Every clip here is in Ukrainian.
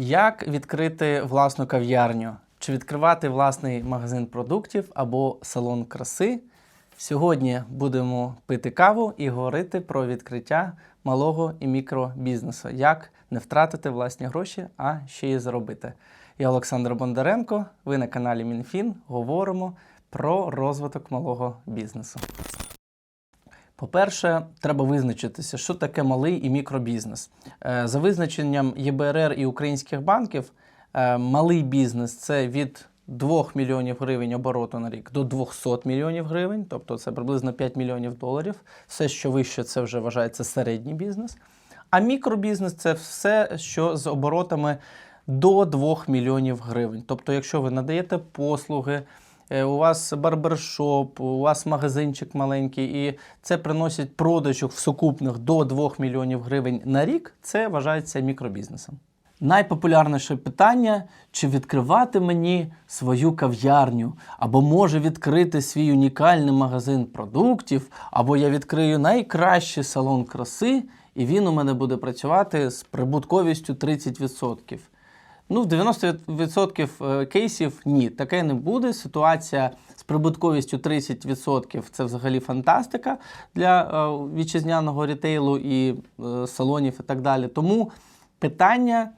Як відкрити власну кав'ярню? Чи відкривати власний магазин продуктів або салон краси? Сьогодні будемо пити каву і говорити про відкриття малого і мікробізнесу. Як не втратити власні гроші, а ще й заробити. Я Олександр Бондаренко. Ви на каналі МінФін. Говоримо про розвиток малого бізнесу. По-перше, треба визначитися, що таке малий і мікробізнес. Е, За визначенням ЄБРР і українських банків, е, малий бізнес це від 2 мільйонів гривень обороту на рік до 200 мільйонів гривень, тобто це приблизно 5 мільйонів доларів. Все, що вище, це вже вважається середній бізнес. А мікробізнес це все, що з оборотами до 2 мільйонів гривень. Тобто, якщо ви надаєте послуги, у вас барбершоп, у вас магазинчик маленький, і це приносить продажок в сукупних до 2 мільйонів гривень на рік, це вважається мікробізнесом. Найпопулярніше питання: чи відкривати мені свою кав'ярню, або може відкрити свій унікальний магазин продуктів, або я відкрию найкращий салон краси, і він у мене буде працювати з прибутковістю 30%. Ну, в 90% е, кейсів ні, таке не буде. Ситуація з прибутковістю 30% це взагалі фантастика для е, вітчизняного рітейлу і е, салонів і так далі. Тому питання.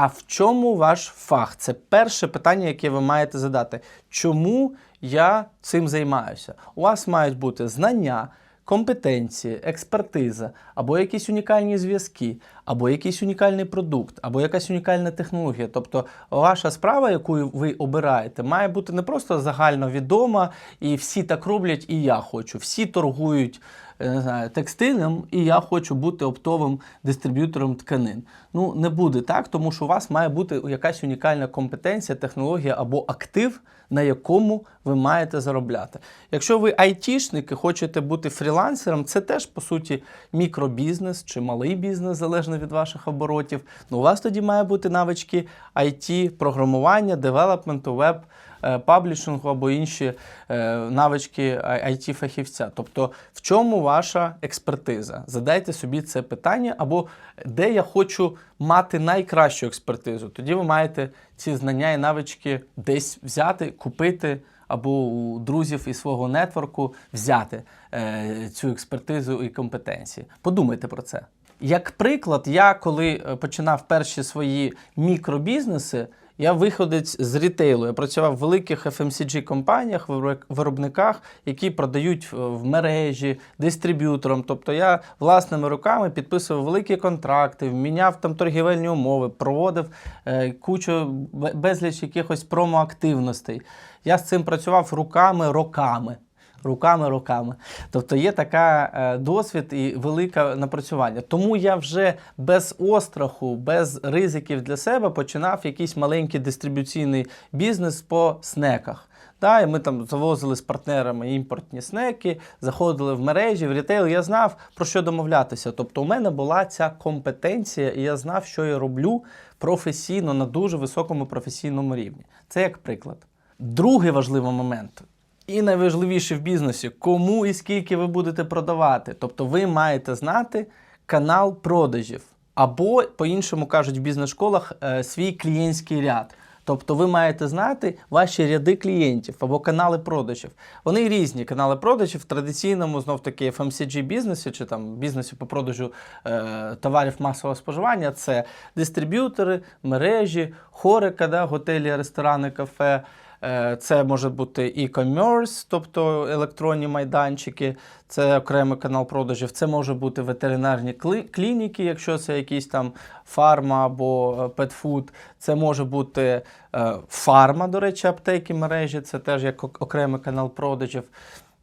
А в чому ваш фах? Це перше питання, яке ви маєте задати. Чому я цим займаюся? У вас мають бути знання, компетенції, експертиза, або якісь унікальні зв'язки, або якийсь унікальний продукт, або якась унікальна технологія. Тобто, ваша справа, яку ви обираєте, має бути не просто загальновідома, і всі так роблять, і я хочу. Всі торгують е, не знаю, текстилем, і я хочу бути оптовим дистриб'ютором тканин. Ну, не буде так, тому що у вас має бути якась унікальна компетенція, технологія або актив, на якому ви маєте заробляти. Якщо ви айтішник і хочете бути фрілансером, це теж по суті мікробізнес чи малий бізнес, залежно від ваших оборотів. Ну, у вас тоді має бути навички IT, програмування, девелопменту, веб. Е, Паблішингу або інші е, навички it фахівця Тобто, в чому ваша експертиза? Задайте собі це питання, або де я хочу мати найкращу експертизу. Тоді ви маєте ці знання і навички десь взяти, купити, або у друзів із свого нетворку взяти е, цю експертизу і компетенції. Подумайте про це. Як приклад, я коли е, починав перші свої мікробізнеси, я виходець з рітейлу. Я працював в великих FMCG компаніях, виробник- виробниках, які продають е, в мережі, дистриб'юторам. Тобто я власними руками підписував великі контракти, міняв там торгівельні умови, проводив е, кучу безліч якихось промоактивностей. Я з цим працював руками, роками. Руками, роками. Тобто є така е, досвід і велике напрацювання. Тому я вже без остраху, без ризиків для себе починав якийсь маленький дистрибуційний бізнес по снеках. Да, і ми там завозили з партнерами імпортні снеки, заходили в мережі, в рітейл. Я знав про що домовлятися. Тобто, у мене була ця компетенція, і я знав, що я роблю професійно на дуже високому професійному рівні. Це як приклад. Другий важливий момент. І найважливіше в бізнесі, кому і скільки ви будете продавати. Тобто ви маєте знати канал продажів, або, по-іншому кажуть в бізнес-школах, е, свій клієнтський ряд. Тобто ви маєте знати ваші ряди клієнтів або канали продажів. Вони різні канали продажів в традиційному знов таки FMCG бізнесі чи там бізнесі по продажу е, товарів масового споживання. Це дистриб'ютори, мережі, хорика, да, готелі, ресторани, кафе. Е, Це може бути e-commerce, тобто електронні майданчики, це окремий канал продажів. Це може бути ветеринарні клініки, якщо це якісь там фарма або петфуд. Це може бути е, фарма, до речі, аптеки мережі, це теж як ок- окремий канал продажів.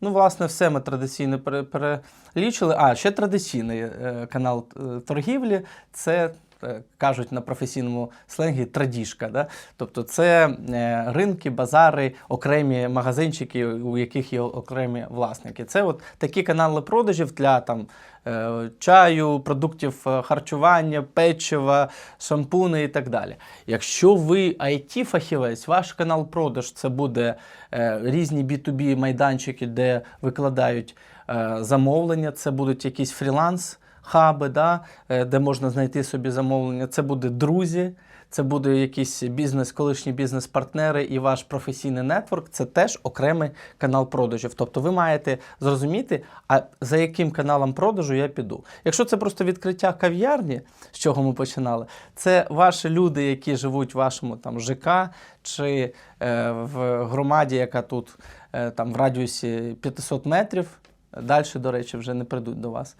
Ну, власне, все ми традиційно пере- перелічили. А, ще традиційний е, канал торгівлі це кажуть на професійному сленгі традіжка. Да? Тобто це е, ринки, базари, окремі магазинчики, у яких є окремі власники. Це от такі канали продажів для там. е, Чаю, продуктів е, харчування, печива, шампуни і так далі. Якщо ви IT-фахівець, ваш канал продаж це буде е, різні B2B майданчики, де викладають е, замовлення, це будуть якісь фріланс хаби, да, е, де можна знайти собі замовлення. Це буде друзі, це буде якийсь бізнес, колишні бізнес-партнери і ваш професійний нетворк, це теж окремий канал продажів. Тобто ви маєте зрозуміти, а за яким каналом продажу я піду. Якщо це просто відкриття кав'ярні, з чого ми починали, це ваші люди, які живуть в вашому там ЖК чи е, в громаді, яка тут е, там в радіусі 500 метрів. Далі, до речі, вже не прийдуть до вас.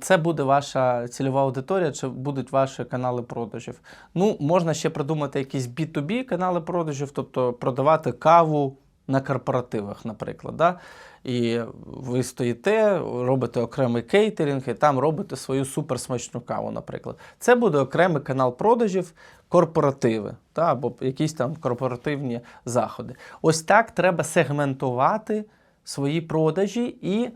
Це буде ваша цільова аудиторія, чи будуть ваші канали продажів. Ну, можна ще придумати якісь B2B канали продажів, тобто продавати каву на корпоративах, наприклад. Да? І ви стоїте, робите окремий кейтерінг, і там робите свою суперсмачну каву, наприклад. Це буде окремий канал продажів, корпоративи, та, або якісь там корпоративні заходи. Ось так треба сегментувати свої продажі і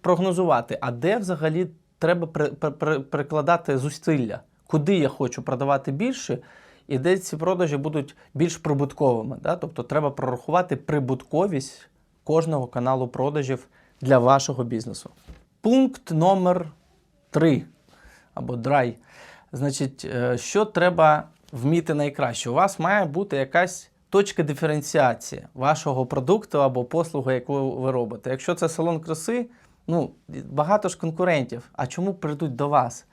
прогнозувати, а де взагалі треба при, при- при- прикладати зусилля, куди я хочу продавати більше, і де ці продажі будуть більш прибутковими. Да? Тобто треба прорахувати прибутковість кожного каналу продажів для вашого бізнесу. Пункт номер 3 або драй. Значить, е, що треба вміти найкраще? У вас має бути якась точка диференціації вашого продукту або послуги, яку ви робите. Якщо це салон краси, ну багато ж конкурентів. А чому прийдуть до вас?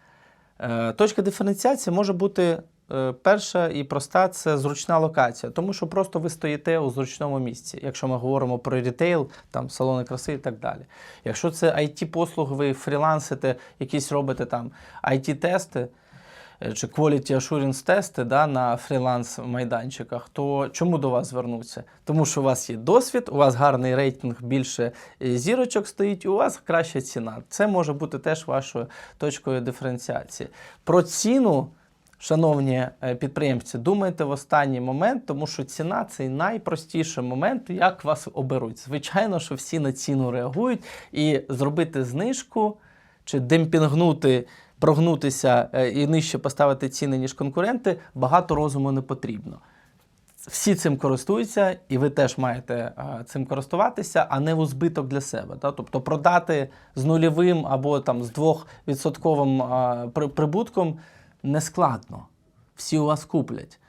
Е, Точка диференціації може бути е, перша і проста це зручна локація, тому що просто ви стоїте у зручному місці. Якщо ми говоримо про рітейл, там салони краси і так далі. Якщо це it послуги ви фрілансите, якісь робите там IT-тести чи quality assurance тести да, на фріланс майданчиках, то чому до вас звернуться? Тому що у вас є досвід, у вас гарний рейтинг, більше е, зірочок стоїть, у вас краща ціна. Це може бути теж вашою точкою диференціації. Про ціну. Шановні е, підприємці, думайте в останній момент, тому що ціна це найпростіший момент, як вас оберуть. Звичайно, що всі на ціну реагують, і зробити знижку чи демпінгнути, прогнутися е, і нижче поставити ціни, ніж конкуренти, багато розуму не потрібно. Всі цим користуються, і ви теж маєте цим користуватися, а не у збиток для себе. Та? Тобто продати з нульовим або там з двохвідсотковим а, при- прибутком не складно. Всі у вас куплять.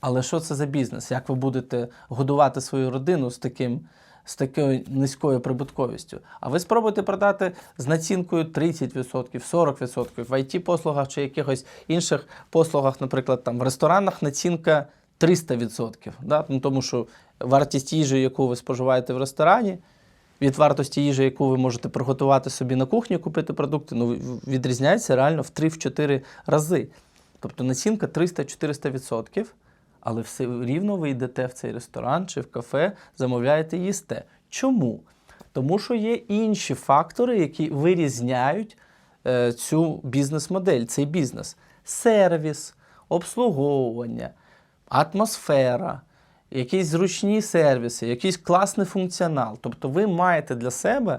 Але що це за бізнес? Як ви будете годувати свою родину з таким? З такою низькою прибутковістю. А ви спробуйте продати з націнкою 30%, 40%, в IT-послугах чи якихось інших послугах, наприклад, там в ресторанах націнка 300%. Да? Ну, тому що вартість їжі, яку ви споживаєте в ресторані, від вартості їжі, яку ви можете приготувати собі на кухні, купити продукти, ну, відрізняється реально в 3-4 рази. Тобто націнка 300-400%, але все рівно ви йдете в цей ресторан чи в кафе, замовляєте їсте. Чому? Тому що є інші фактори, які вирізняють е, цю бізнес-модель, цей бізнес. Сервіс, обслуговування, атмосфера, якісь зручні сервіси, якийсь класний функціонал. Тобто ви маєте для себе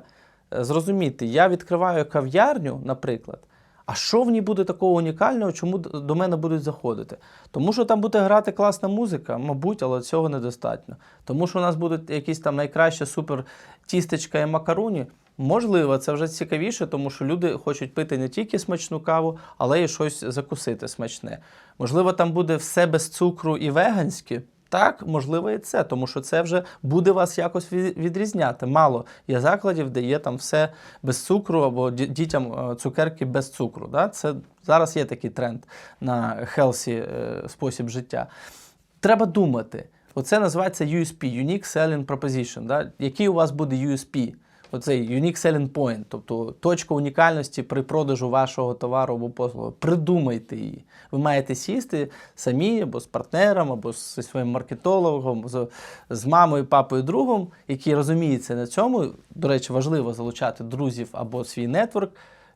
е, зрозуміти, я відкриваю кав'ярню, наприклад. А що в ній буде такого унікального, чому до мене будуть заходити? Тому що там буде грати класна музика, мабуть, але цього недостатньо. Тому що у нас будуть якісь там найкращі супер тістечка і макаруні. Можливо, це вже цікавіше, тому що люди хочуть пити не тільки смачну каву, але й щось закусити смачне. Можливо, там буде все без цукру і веганське. Так, можливо, і це, тому що це вже буде вас якось відрізняти. Мало є закладів, де є там все без цукру або дітям е, цукерки без цукру. Да? Це зараз є такий тренд на е, спосіб життя. Треба думати. Оце називається USP, Unique Selling Proposition. Да? Який у вас буде USP? Оцей Unique Selling Point, тобто точка унікальності при продажу вашого товару або послуги. Придумайте її. Ви маєте сісти самі або з партнером, або зі своїм маркетологом, з, з мамою, папою, другом, який розуміється на цьому. До речі, важливо залучати друзів або свій нетворк,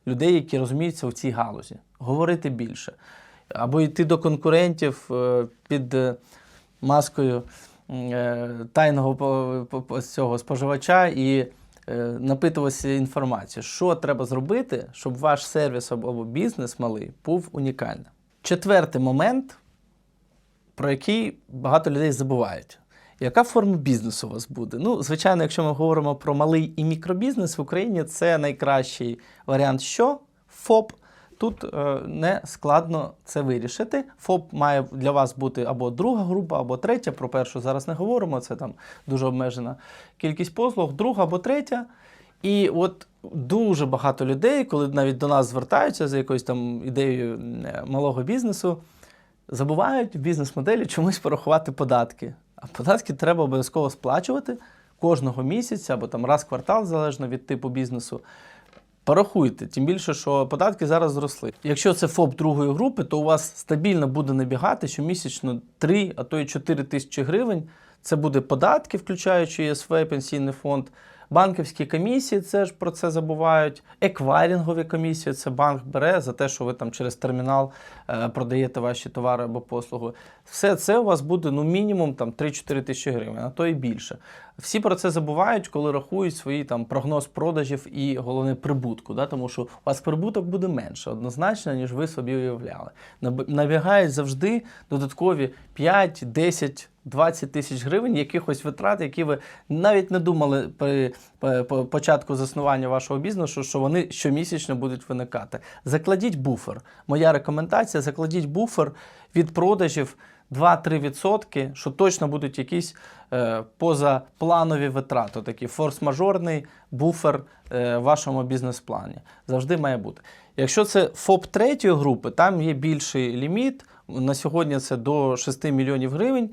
людей, які розуміються в цій галузі. Говорити більше. Або йти до конкурентів е, під е, маскою е, тайного цього споживача і е, напитуватися інформацією, що треба зробити, щоб ваш сервіс або бізнес малий був унікальним. Четвертий момент, про який багато людей забувають. Яка форма бізнесу у вас буде? Ну, звичайно, якщо ми говоримо про малий і мікробізнес в Україні, це найкращий варіант, що ФОП, тут е, не складно це вирішити. ФОП має для вас бути або друга група, або третя. Про першу зараз не говоримо, це там дуже обмежена кількість послуг, друга або третя. І от дуже багато людей, коли навіть до нас звертаються за якоюсь там ідеєю е, малого бізнесу, забувають в бізнес-моделі чомусь порахувати податки. А податки треба обов'язково сплачувати кожного місяця або там раз в квартал, залежно від типу бізнесу. Порахуйте, тим більше, що податки зараз зросли. Якщо це ФОП другої групи, то у вас стабільно буде набігати щомісячно 3, а то й 4 тисячі гривень. Це буде податки, включаючи ЄСВ, пенсійний фонд, банківські комісії, це ж про це забувають. Еквайрингові комісії, це банк бере за те, що ви там через термінал е, продаєте ваші товари або послуги. Все це у вас буде ну мінімум там 3-4 тисячі гривень, а то і більше. Всі про це забувають, коли рахують свої там прогноз продажів і головне прибутку, да? тому що у вас прибуток буде менше однозначно, ніж ви собі уявляли. Наб- Набігають завжди додаткові 5, 10, 20 тисяч гривень якихось витрат, які ви навіть не думали при по- по- початку заснування вашого бізнесу, що вони щомісячно будуть виникати. Закладіть буфер. Моя рекомендація: закладіть буфер від продажів 2-3%, що точно будуть якісь е, позапланові витрати, такий форс-мажорний буфер е, вашому бізнес-плані. Завжди має бути. Якщо це ФОП третьої групи, там є більший ліміт. На сьогодні це до 6 мільйонів гривень.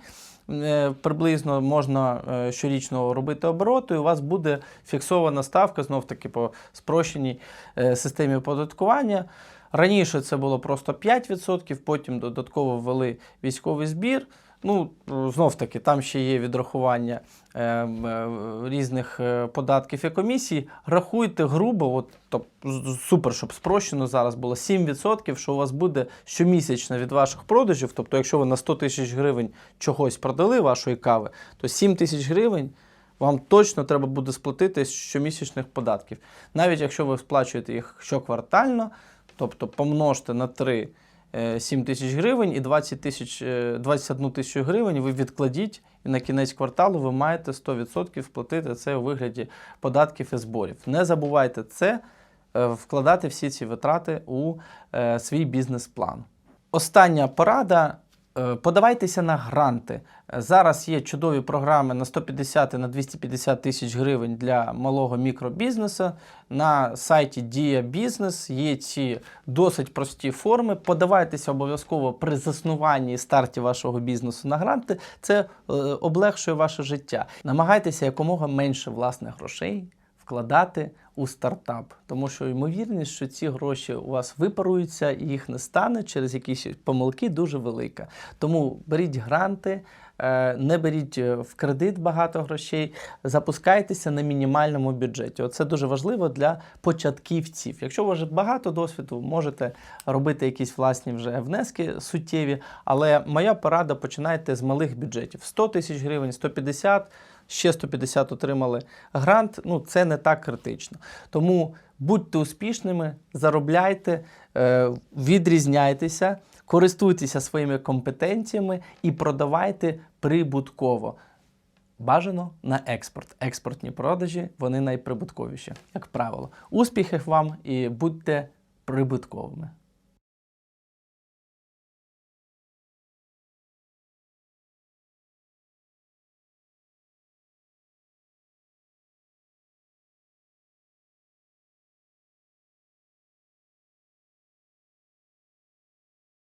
Е, Приблизно можна е, щорічно робити обороти, і у вас буде фіксована ставка знов таки по спрощеній е, системі оподаткування. Раніше це було просто 5%, потім додатково ввели військовий збір. Ну, знов таки, там ще є відрахування е, е, різних е, податків і комісій. Рахуйте грубо, от, топ, супер, щоб спрощено зараз було 7%, що у вас буде щомісячно від ваших продажів. Тобто, якщо ви на 100 тисяч гривень чогось продали вашої кави, то 7 тисяч гривень вам точно треба буде сплатити з щомісячних податків. Навіть якщо ви сплачуєте їх щоквартально, тобто помножте на 3 е, 7 тисяч гривень і 20 тисяч, е, 21 тисячу гривень ви відкладіть, і на кінець кварталу ви маєте 100% сплатити це у вигляді податків і зборів. Не забувайте це, е, вкладати всі ці витрати у е, свій бізнес-план. Остання порада. Е, Подавайтеся на гранти. Зараз є чудові програми на 150 і на 250 тисяч гривень для малого мікробізнесу. На сайті Дія Бізнес є ці досить прості форми. Подавайтеся обов'язково при заснуванні і старті вашого бізнесу на гранти. Це е, облегшує ваше життя. Намагайтеся якомога менше власних грошей вкладати у стартап, тому що ймовірність, що ці гроші у вас випаруються і їх не стане через якісь помилки, дуже велика. Тому беріть гранти. е, Не беріть е, в кредит багато грошей, запускайтеся на мінімальному бюджеті. Оце дуже важливо для початківців. Якщо у вас багато досвіду, можете робити якісь власні вже внески суттєві. Але моя порада починайте з малих бюджетів: 100 тисяч гривень, 150 ще 150 отримали грант. Ну це не так критично. Тому будьте успішними, заробляйте, е, відрізняйтеся, користуйтеся своїми компетенціями і продавайте прибутково. Бажано на експорт. Експортні продажі вони найприбутковіші, як правило. Успіхів вам і будьте прибутковими.